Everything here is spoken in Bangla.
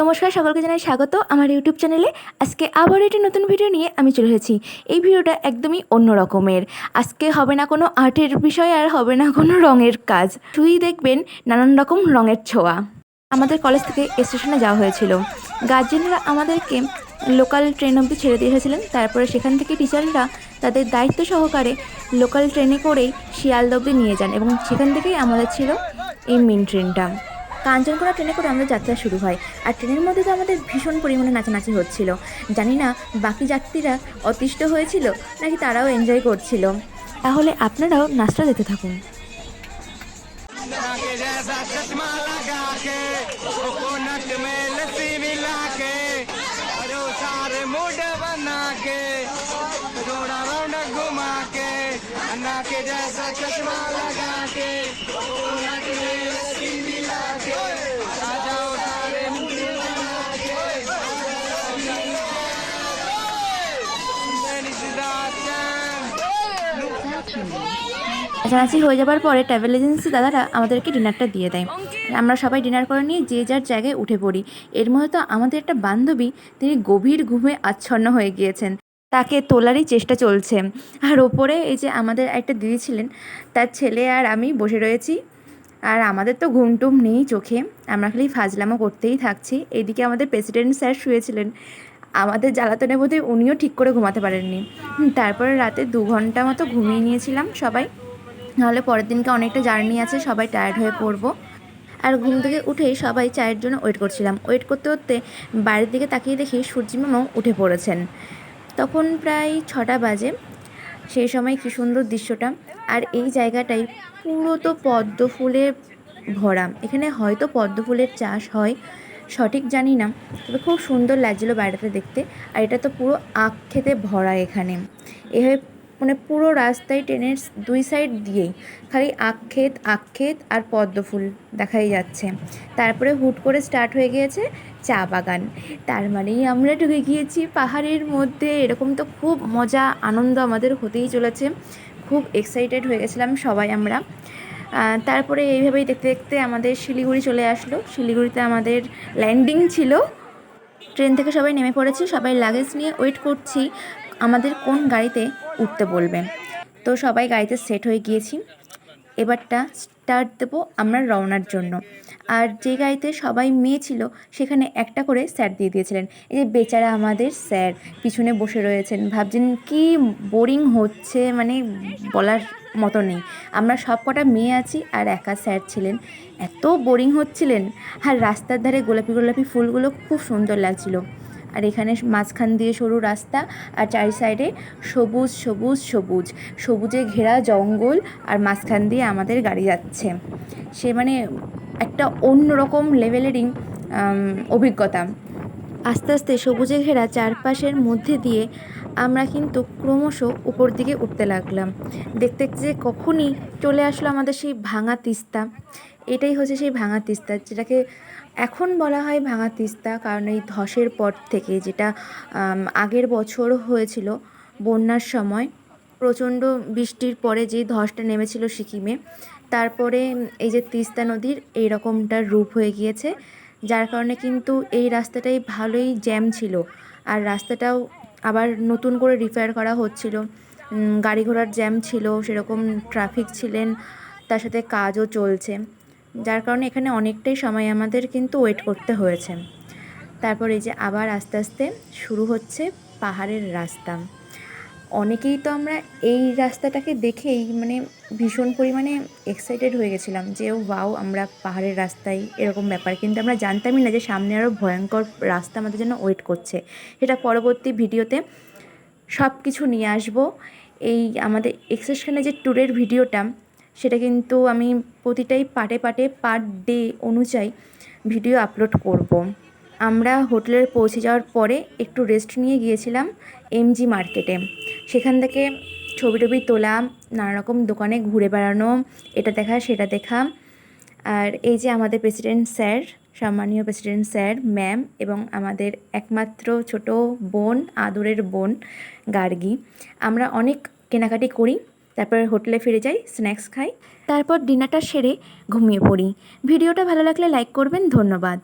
নমস্কার, সকলকে জানাই স্বাগত আমার ইউটিউব চ্যানেলে। আজকে আবার একটি নতুন ভিডিও নিয়ে আমি চলে এসেছি। এই ভিডিওটা একদমই অন্য রকমের। আজকে হবে না কোনো আর্টের বিষয় আর হবে না কোনো রঙের কাজ। শুধুই দেখবেন নানান রকম রঙের ছোঁয়া। আমাদের কলেজ থেকে স্টেশনে যাওয়া হয়েছিল। গার্জেনরা আমাদেরকে লোকাল ট্রেন অবধি ছেড়ে দিয়ে এসেছিলেন। তারপরে সেখান থেকে টিচাররা তাদের দায়িত্ব সহকারে লোকাল ট্রেনে করেই শিয়ালদা অবধি নিয়ে যান এবং সেখান থেকেই আমাদের ছিল এই মেন ট্রেনটা। কাঞ্চনকোনা ট্রেনে করে আমাদের যাত্রা শুরু হয় আর ট্রেনের মধ্যে তো আমাদের ভীষণ পরিমাণে নাচানাচি হচ্ছিল জানি না বাকি যাত্রীরা অতিষ্ঠ হয়েছিল নাকি তারাও এনজয় করছিল তাহলে আপনারাও নাচটা দেখতে থাকুন के जैसा चश्मा लगा के নাচানাচি হয়ে যাবার পরে ট্রাভেল এজেন্সি দাদারা আমাদেরকে ডিনারটা দিয়ে দেয়। আমরা সবাই ডিনার করে নিয়ে যে যার জায়গায় উঠে পড়ি। এর মধ্যে তো আমাদের একটা বান্ধবী, তিনি গভীর ঘুমে আচ্ছন্ন হয়ে গিয়েছেন। তাকে তোলারই চেষ্টা চলছে। আর ওপরে এই যে আমাদের একটা দিদি ছিলেন, তার ছেলে আর আমি বসে রয়েছি। আর আমাদের তো ঘুমটুম নেই চোখে। আমরা খালি ফাজলামো করতেই থাকছি। এদিকে আমাদের প্রেসিডেন্ট স্যার শুয়েছিলেন। আমাদের জ্বালাতনের বোধহয় উনিও ঠিক করে ঘুমাতে পারেননি। তারপরে রাতে দু ঘণ্টা মতো ঘুমিয়ে নিয়েছিলাম সবাই। নাহলে পরের দিনকে অনেকটা জার্নি আছে, সবাই টায়ার্ড হয়ে পড়ব। আর ঘুম থেকে উঠেই সবাই চায়ের জন্য ওয়েট করছিলাম। ওয়েট করতে করতে বাড়ির দিকে তাকিয়ে দেখি সূর্যি মামাও উঠে পড়েছেন। তখন প্রায় ছটা বাজে। সেই সময় কী সুন্দর দৃশ্যটা। আর এই জায়গাটাই পুরো তো পদ্ম ফুলে ভরা। এখানে হয়তো পদ্ম ফুলের চাষ হয়। সঠিক জানি না, তবে খুব সুন্দর লাগছিল বাইরেটা দেখতে। আর এটা তো পুরো আখ খেতে ভরা এখানে। এভাবে মানে পুরো রাস্তায় ট্রেনের দুই সাইড দিয়েই খালি আখ ক্ষেত আখ ক্ষেত আর পদ্ম ফুল দেখাই যাচ্ছে। তারপরে হুট করে স্টার্ট হয়ে গিয়েছে চা বাগান। তার মানেই আমরা ঢুকে গিয়েছি পাহাড়ের মধ্যে। এরকম তো খুব মজা, আনন্দ আমাদের হতেই চলেছে। খুব এক্সাইটেড হয়ে গেছিলাম সবাই আমরা। তারপরে এইভাবেই দেখতে দেখতে আমাদের শিলিগুড়ি চলে আসলো। শিলিগুড়িতে আমাদের ল্যান্ডিং ছিল। ট্রেন থেকে সবাই নেমে পড়েছি, সবাই লাগেজ নিয়ে ওয়েট করছি। আমাদের কোন গাড়িতে উঠতে বলবে। তো সবাই গাড়িতে সেট হয়ে গিয়েছি। এবারটা স্টার্ট দেবো আমরা রওনার জন্য। আর যে গাড়িতে সবাই মেয়ে ছিল, সেখানে একটা করে স্যার দিয়ে দিয়েছিলেন। এই যে বেচারা আমাদের স্যার, পিছনে বসে রয়েছেন। ভাবছেন কি বোরিং হচ্ছে মানে বলার মতো নেই। আমরা সব কটা মেয়ে আছি আর একা স্যার ছিলেন। এত বোরিং হচ্ছিলেন। আর রাস্তার ধারে গোলাপি গোলাপি ফুলগুলো খুব সুন্দর লাগছিল। আর এখানে মাঝখান দিয়ে সরু রাস্তা আর চারি সাইডে সবুজ সবুজ সবুজ। সবুজে ঘেরা জঙ্গল আর মাঝখান দিয়ে আমাদের গাড়ি যাচ্ছে। সে মানে একটা অন্যরকম লেভেলেরই অভিজ্ঞতা। আস্তে আস্তে সবুজে ঘেরা চারপাশের মধ্যে দিয়ে আমরা কিন্তু ক্রমশ উপর দিকে উঠতে লাগলাম। দেখতে যে কখনই চলে আসলো আমাদের সেই ভাঙা তিস্তা। এটাই হচ্ছে সেই ভাঙা তিস্তা, যেটাকে এখন বলা হয় ভাঙা তিস্তা, কারণ এই ধসের পর থেকে যেটা আগের বছর হয়েছিল বন্যার সময়, প্রচণ্ড বৃষ্টির পরে যে ধসটা নেমেছিল সিকিমে, তারপরে এই যে তিস্তা নদীর এই রকমটার রূপ হয়ে গিয়েছে। যার কারণে কিন্তু এই রাস্তাটাই ভালোই জ্যাম ছিল। আর রাস্তাটাও আবার নতুন করে রিপেয়ার করা হচ্ছিল। গাড়ি ঘোড়ার জ্যাম ছিল, সেরকম ট্রাফিক ছিলেন, তার সাথে কাজও চলছে। যার কারণে এখানে অনেকটাই সময় আমাদের কিন্তু ওয়েট করতে হয়েছে। তারপর এই যে আবার আস্তে আস্তে শুরু হচ্ছে পাহাড়ের রাস্তা। অনেকেই তো আমরা এই রাস্তাটাকে দেখেই মানে ভীষণ পরিমাণে এক্সাইটেড হয়ে গেছিলাম যে ও ওয়াও, আমরা পাহাড়ের রাস্তায়, এরকম ব্যাপার। কিন্তু আমরা জানতামই না যে, সামনে আরও ভয়ঙ্কর রাস্তা আমাদের জন্য ওয়েট করছে। সেটা পরবর্তী ভিডিওতে সব কিছু নিয়ে আসব। এই আমাদের এক্সেশনে যে ট্যুরের ভিডিওটা, সেটা কিন্তু আমি প্রতিটাই পার্টে পার্টে পার ডে অনুযায়ী ভিডিও আপলোড করব। আমরা হোটেলে পৌঁছে যাওয়ার পরে একটু রেস্ট নিয়ে গিয়েছিলাম এমজি মার্কেটে সেখান থেকে ছবি টবি তোলা, নানা রকম দোকানে ঘুরে বেড়ানো, এটা দেখা, সেটা দেখা। আর এই যে আমাদের প্রেসিডেন্ট স্যার সম্মানীয় প্রেসিডেন্ট স্যার ম্যাম এবং আমাদের একমাত্র ছোট বোন, আদরের বোন, গার্গী, আমরা অনেক কেনাকাটি করি, তারপর হোটেলে ফিরে যাই স্ন্যাক্স খাই, তারপর ডিনারটা সেরে ঘুমিয়ে পড়ি। ভিডিওটা ভালো লাগলে লাইক করবেন, ধন্যবাদ।